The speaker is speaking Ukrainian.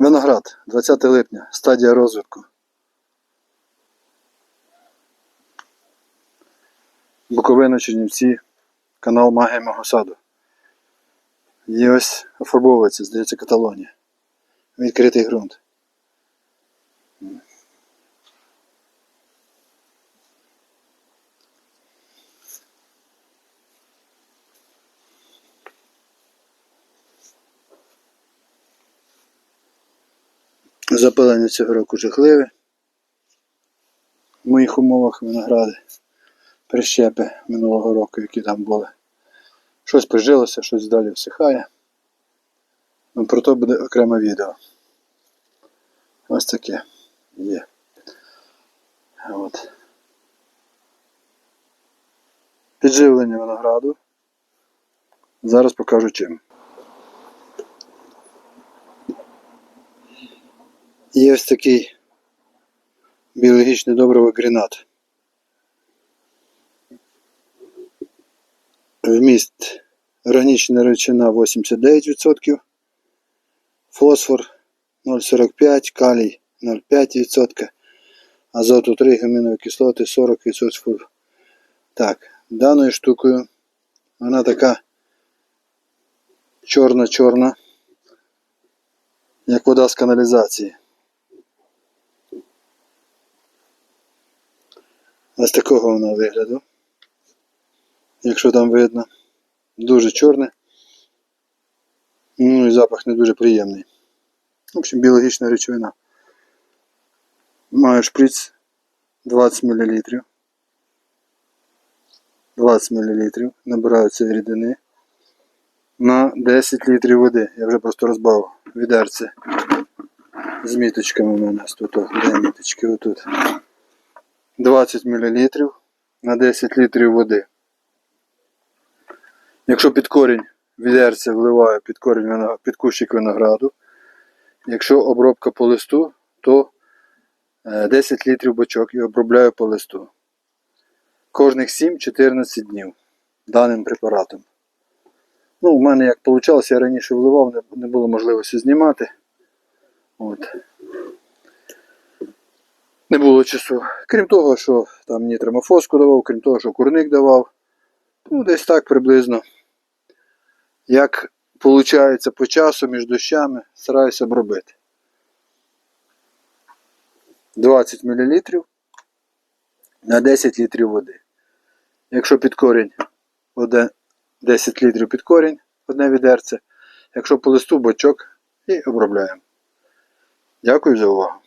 Виноград, 20 липня, стадія розвитку. Буковина Чернівці, канал Магія мого саду. І ось офарбовується, здається, Каталонія. Відкритий ґрунт. Запилення цього року жахливе. В моїх умовах виногради прищепи минулого року, які там були. Щось прижилося, щось далі всихає. Ну, про то буде окреме відео. Ось таке є. От. Підживлення винограду. Зараз покажу чим. І ось такий біологічний добриво грінат. Вміст органічна речина 89%, фосфор 0,45, калій 0,5%, азоту 3, гамінові кислоти 40%. Так, даною штукою вона така чорна-чорна, як вода з каналізації. Ось такого вона вигляду. Якщо там видно. Дуже чорне. Ну і запах не дуже приємний. В общем, біологічна речовина. Маю шприц 20 мл. 20 мл. Набираю цієї рідини на 10 літрів води. Я вже просто розбавив відерце з міточками у мене. Тут, де міточки отут. 20 мл на 10 літрів води. Якщо під корінь відерця вливаю під корінь під кущик винограду. Якщо обробка по листу, то е, 10 літрів бочок і обробляю по листу. Кожних 7-14 днів даним препаратом. Ну, у мене як вийшло, я раніше вливав, не було можливості знімати. От. Не було часу. Крім того, що там нітромофоску давав, крім того, що курник давав. Ну, десь так приблизно. Як виходить по часу між дощами, стараюся обробити. 20 мл на 10 літрів води. Якщо під корінь 10 літрів під корінь, одне відерце. Якщо по листу бочок і обробляємо. Дякую за увагу.